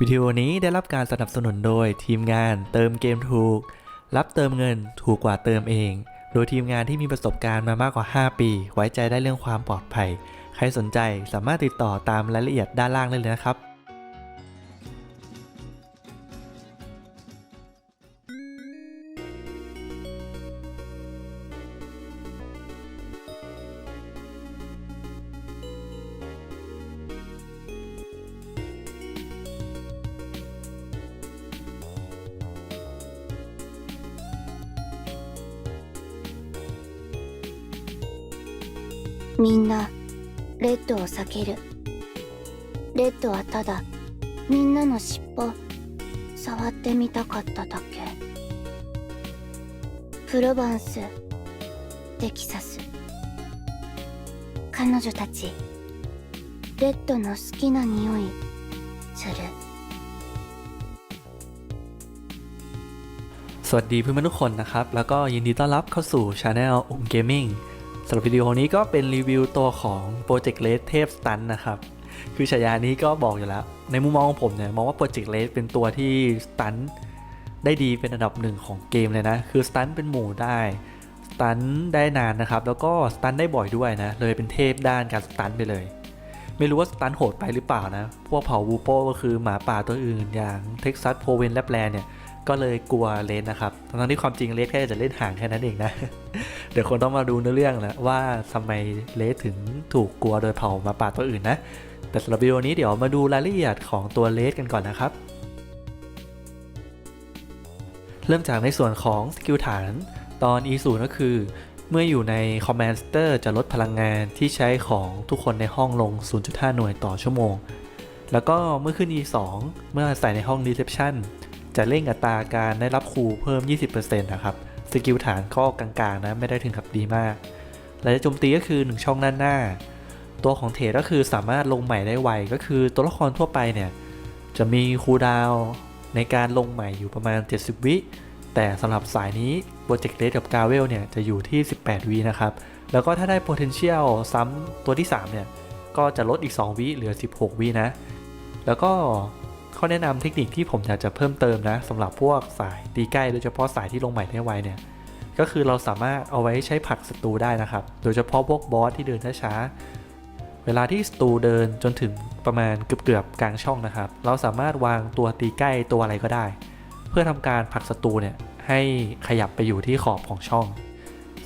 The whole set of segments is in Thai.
วิดีโอนี้ได้รับการสนับสนุนโดยทีมงานเติมเกมถูก รับเติมเงินถูกกว่าเติมเอง โดยทีมงานที่มีประสบการณ์มามากกว่า 5 ปี ไว้ใจได้เรื่องความปลอดภัย ใครสนใจสามารถติดต่อตามรายละเอียดด้านล่างได้เลยนะครับ みんなレッドを避けるレッドはただみんなの尻尾触ってみたかっただけプロバンステキサス彼女たちレッドの好きな匂いする สวัสดีเพื่อนๆทุกคนนะครับ แล้วก็ยินดีต้อนรับเข้าสู่ช anel อุ้มเกมมิ่ง สำหรับวิดีโอนี้ก็เป็นรีวิวตัวของ Project Red เทพสตันนะครับ คือฉายานี้ก็บอกอยู่แล้ว ในมุมมองของผมเนี่ยมองว่า Project Red เป็นตัวที่สตันได้ดีเป็นอันดับหนึ่งของเกมเลยนะ คือสตันเป็นหมู่ได้สตันได้นานนะครับ แล้วก็สตันได้บ่อยด้วยนะ เลยเป็นเทพด้านการสตันไปเลย ไม่รู้ว่าสตันโหดไปหรือเปล่านะ พวกเผ่าวูโปก็คือหมาป่าตัวอื่นอย่างเท็กซัสโพเวนและแปลเนี่ย ก็เลยกลัวเลนนะครับ ทั้งที่ความจริงเลสแค่จะเล่นห่างแค่นั้นเองนะ เดี๋ยวคนต้องมาดูเนื้อเรื่องแหละว่าทำไมเลสถึงถูกกลัวโดยเผ่ามาป่าตัวอื่นนะ แต่สำหรับวิดีโอนี้เดี๋ยวมาดูรายละเอียดของตัวเลสกันก่อนนะครับ เริ่มจากในส่วนของสกิลฐานตอน E 0ก็คือ เมื่ออยู่ใน Command Center จะลดพลังงานที่ใช้ของทุกคนในห้องลง 0.5 หน่วยต่อชั่วโมง แล้วก็เมื่อขึ้น E 2เมื่อใส่ในห้อง Reception จะเร่งอัตราการได้รับครูเพิ่ม 20%นะครับ สกิลฐานก็กลางๆนะไม่ได้ถึงกับดีมาก และจะโจมตีก็คือ 1 ช่องด้านหน้า ตัวของเทรดก็คือสามารถลงใหม่ได้ไว ก็คือตัวละครทั่วไปเนี่ยจะมีคูดาวในการลงใหม่อยู่ประมาณ 70 วิ แต่สำหรับสายนี้ Project Red กับ g a v e l เนี่ยจะอยู่ที่ 18 วินะครับ แล้วก็ถ้าได้ Potential ซ้ำตัวที่ 3 เนี่ย ก็จะลดอีก 2 วิเหลือ 16 วินะ แล้วก็ ข้อแนะนำเทคนิคที่ผมอยากจะเพิ่มเติมนะสำหรับพวกสายตีใกล้โดยเฉพาะสายที่ลงใหม่ได้ไวเนี่ยก็คือเราสามารถเอาไว้ใช้ผลักศัตรูได้นะครับ โดยเฉพาะพวกบอสที่เดินช้าๆเวลาที่ศัตรูเดินจนถึงประมาณเกือบๆกลางช่องนะครับ เราสามารถวางตัวตีใกล้ตัวอะไรก็ได้ เพื่อทำการผลักศัตรูเนี่ยให้ขยับไปอยู่ที่ขอบของช่อง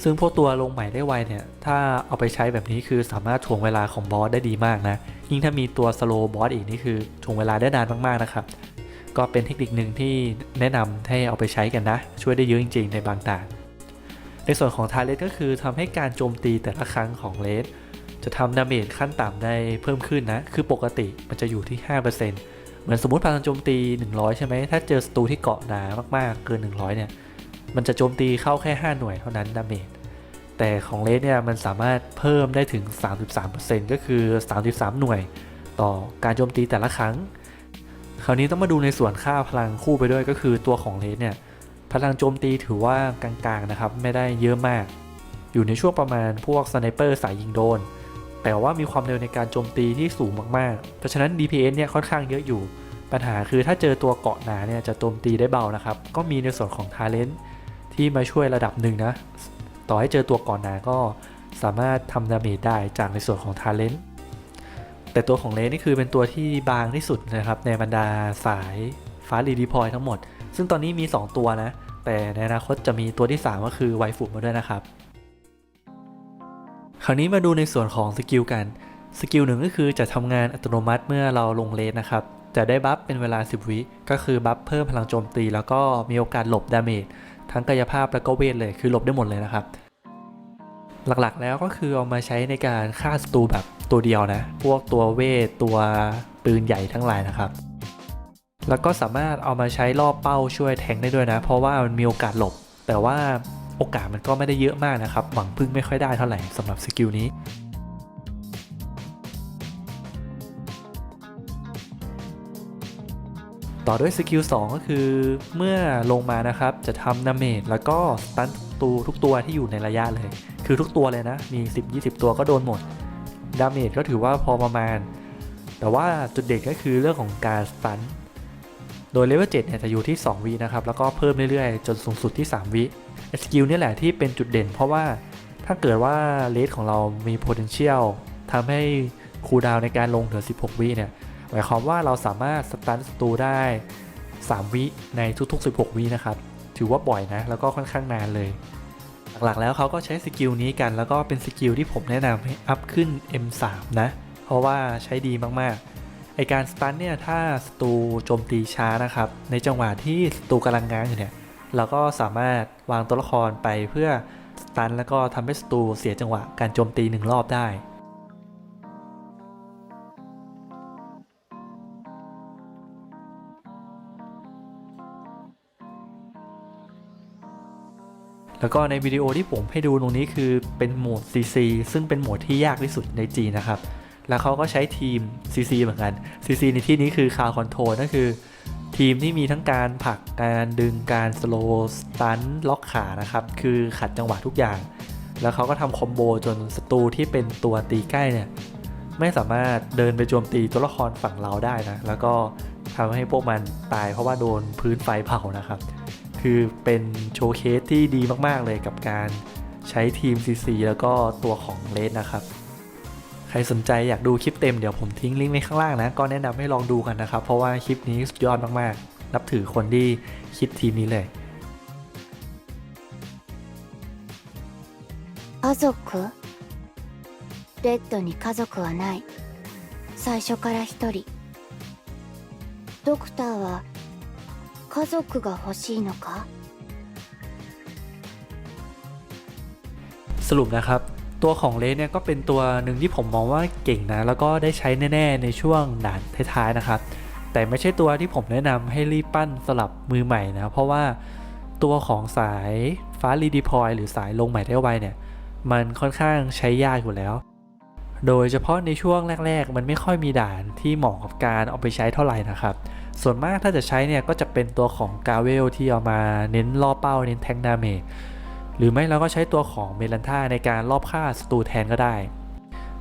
ซึ่งพวกตัวลงใหม่ได้ไวเนี่ย ถ้าเอาไปใช้แบบนี้คือสามารถถ่วงเวลาของบอสได้ดีมากนะ ยิ่งถ้ามีตัวสโลบอสอีกนี่คือถ่วงเวลาได้นานมากๆนะครับ ก็เป็นเทคนิคหนึ่งที่แนะนำให้เอาไปใช้กันนะ ช่วยได้เยอะจริง ๆ ในบางด่านในส่วนของทาเลสก็คือทำให้การโจมตีแต่ละครั้งของเลสจะทำดาเมจขั้นต่ำได้เพิ่มขึ้นนะ คือปกติมันจะอยู่ที่ 5%เหมือนสมมติพลังโจมตี 100 ใช่ไหม ถ้าเจอศัตรูที่เกาะหนามากๆ เกิน 100 เนี่ย มันจะโจมตีเข้าแค่ 5 หน่วยเท่านั้นดาเมจแต่ของเลสเนี่ยมันสามารถเพิ่มได้ถึง 33%ก็คือ 33 หน่วย ต่อการโจมตีแต่ละครั้ง คราวนี้ต้องมาดูในส่วนค่าพลังคู่ไปด้วยก็คือตัวของเลสเนี่ยพลังโจมตีถือว่ากลางๆนะครับไม่ได้เยอะมาก อยู่ในช่วงประมาณพวกสไนเปอร์สายยิงโดน แต่ว่ามีความเร็วในการโจมตีที่สูงมากๆ เพราะฉะนั้น DPS เนี่ยค่อนข้างเยอะอยู่ ปัญหาคือถ้าเจอตัวเกาะหนาเนี่ยจะโจมตีได้เบานะครับ ก็มีในส่วนของทาเลนต์ ที่มาช่วยระดับหนึ่งนะ ต่อให้เจอตัวเกาะหนาก็สามารถทำดาเมจได้จากในส่วนของทาเลนต์แต่ตัวของเลนนี่คือเป็นตัวที่บางที่สุดนะครับ ในบรรดาสายฟ้ารีดีพอยทั้งหมด ซึ่งตอนนี้มี 2 ตัวนะ แต่ในอนาคตจะมีตัวที่ 3 ก็คือไวฟุมาด้วยนะครับ คราวนี้มาดูในส่วนของสกิลกัน สกิลหนึ่งก็คือจะทำงานอัตโนมัติเมื่อเราลงเลนนะครับ จะได้บัฟเป็นเวลา 10 วิก็คือบัฟเพิ่มพลังโจมตี แล้วก็มีโอกาสหลบดาเมจ ทั้งกายภาพแล้วก็เวทเลยคือหลบได้หมดเลยนะครับ หลักๆแล้วก็คือเอามาใช้ในการฆ่าศัตรูแบบตัวเดียวนะ พวกตัวเวทตัวปืนใหญ่ทั้งหลายนะครับ แล้วก็สามารถเอามาใช้รอบเป้าช่วยแทงได้ด้วยนะ เพราะว่ามันมีโอกาสหลบ แต่ว่าโอกาสมันก็ไม่ได้เยอะมากนะครับ หวังพึ่งไม่ค่อยได้เท่าไหร่สำหรับสกิลนี้ ต่อด้วยสกิล2ก็คือเมื่อลงมานะครับจะทำดาเมจแล้วก็สตันตูทุกตัวที่อยู่ในระยะเลย คือทุกตัวเลยนะ มี 10-20 ตัวก็โดนหมด ดาเมจก็ถือว่าพอประมาณ แต่ว่าจุดเด่นก็คือเรื่องของการสตันโดยเลเวล7เนี่ยจะอยู่ที่ 2 วินะครับ แล้วก็เพิ่มเรื่อยๆ จนสูงสุดที่ 3 วิไอสกิลนี่แหละที่เป็นจุดเด่น เพราะว่าถ้าเกิดว่าเลสของเรามี potential ทำให้คูลดาวในการลงเหลือ 16 วิเนี่ย หมายความว่าเราสามารถสตันศัตรูได้ 3 วิในทุก ๆ 16 วินะครับ ถือว่าบ่อยนะ แล้วก็ค่อนข้างนานเลย หลักๆแล้วเขาก็ใช้สกิลนี้กันแล้วก็เป็นสกิลที่ผมแนะนำให้อัพขึ้น M3 นะ เพราะว่าใช้ดีมากๆไอการสตันเนี่ยถ้าศัตรูโจมตีช้านะครับ ในจังหวะที่ศัตรูกำลังง้างอยู่เนี่ยเราก็สามารถวางตัวละครไปเพื่อสตันแล้วก็ทำให้ศัตรูเสียจังหวะการโจมตีหนึ่งรอบได้ แล้วก็ในวิดีโอที่ผมให้ดูตรงนี้คือเป็นโหมด CC ซึ่งเป็นโหมดที่ยากที่สุดใน G นะครับ แล้วเขาก็ใช้ทีม CC เหมือนกัน CC ในที่นี้คือ Car Control นั่นคือ ทีมที่มีทั้งการผลักการดึงการสโลว์สตันล็อกขานะครับ คือขัดจังหวะทุกอย่าง แล้วเขาก็ทำคอมโบจนศัตรูที่เป็นตัวตีใกล้เนี่ยไม่สามารถเดินไปโจมตีตัวละครฝั่งเราได้นะ แล้วก็ทำให้พวกมันตายเพราะว่าโดนพื้นไฟเผานะครับ คือเป็นโชว์เคสที่ดีมาก ๆ เลยกับการใช้ทีม CC แล้วก็ตัวของเลสนะครับ ใครสนใจอยากดูคลิปเต็มเดี๋ยวผมทิ้งลิงก์ไว้ข้างล่างนะ ก็แนะนำให้ลองดูกันนะครับ เพราะว่าคลิปนี้สุดยอดมาก ๆ นับถือคนที่คิดทีมนี้เลย 家族レッドに家族はない最初から一人ドクターは 家族が欲しいのか สรุปนะครับ ตัวของเลสเนี่ยก็เป็นตัวหนึ่งที่ผมมองว่าเก่งนะ แล้วก็ได้ใช้แน่ ๆ ในช่วงด่านท้าย ๆ นะครับ แต่ไม่ใช่ตัวที่ผมแนะนำให้รีบปั้นสลับมือใหม่นะ เพราะว่าตัวของสายฟ้ารีดีพอยหรือสายลงใหม่ได้ไวเนี่ย มันค่อนข้างใช้ยากอยู่แล้ว โดยเฉพาะในช่วงแรก ๆ มันไม่ค่อยมีด่านที่เหมาะกับการเอาไปใช้เท่าไหร่นะครับ ส่วนมากถ้าจะใช้เนี่ยก็จะเป็นตัวของกาเวลที่เอามาเน้นล่อเป้าเน้นแทงดาเมจหรือไม่เราก็ใช้ตัวของเมลันท่าในการรอบฆ่าศัตรูแทนก็ได้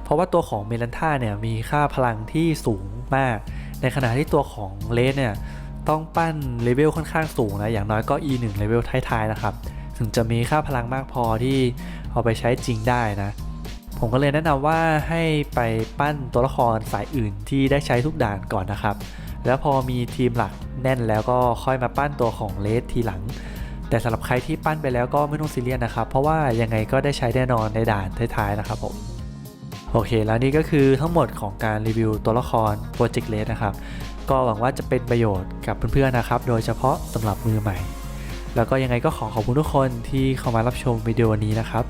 เพราะว่าตัวของเมลันท่าเนี่ยมีค่าพลังที่สูงมาก ในขณะที่ตัวของเลสเนี่ยต้องปั้นเลเวลค่อนข้างสูงนะอย่างน้อยก็ E1 เลเวลท้ายๆนะครับถึงจะมีค่าพลังมากพอที่เอาไปใช้จริงได้นะ ผมก็เลยแนะนำว่าให้ไปปั้นตัวละครสายอื่นที่ได้ใช้ทุกด่านก่อนนะครับ แล้วพอมีทีมหลักแน่นแล้วก็ค่อยมาปั้นตัวของเลสทีหลัง แต่สำหรับใครที่ปั้นไปแล้วก็ไม่ต้องซีเรียสนะครับ เพราะว่ายังไงก็ได้ใช้แน่นอนในด่านท้ายๆนะครับผมโอเค แล้วนี่ก็คือทั้งหมดของการรีวิวตัวละคร Project Red นะครับ ก็หวังว่าจะเป็นประโยชน์กับเพื่อนๆนะครับ โดยเฉพาะสำหรับมือใหม่ แล้วก็ยังไงก็ขอขอบคุณทุกคนที่เข้ามารับชมวิดีโอนี้นะครับ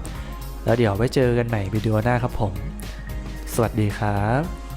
แล้วเดี๋ยวไว้เจอกันใหม่วิดีโอหน้าครับผม สวัสดีครับ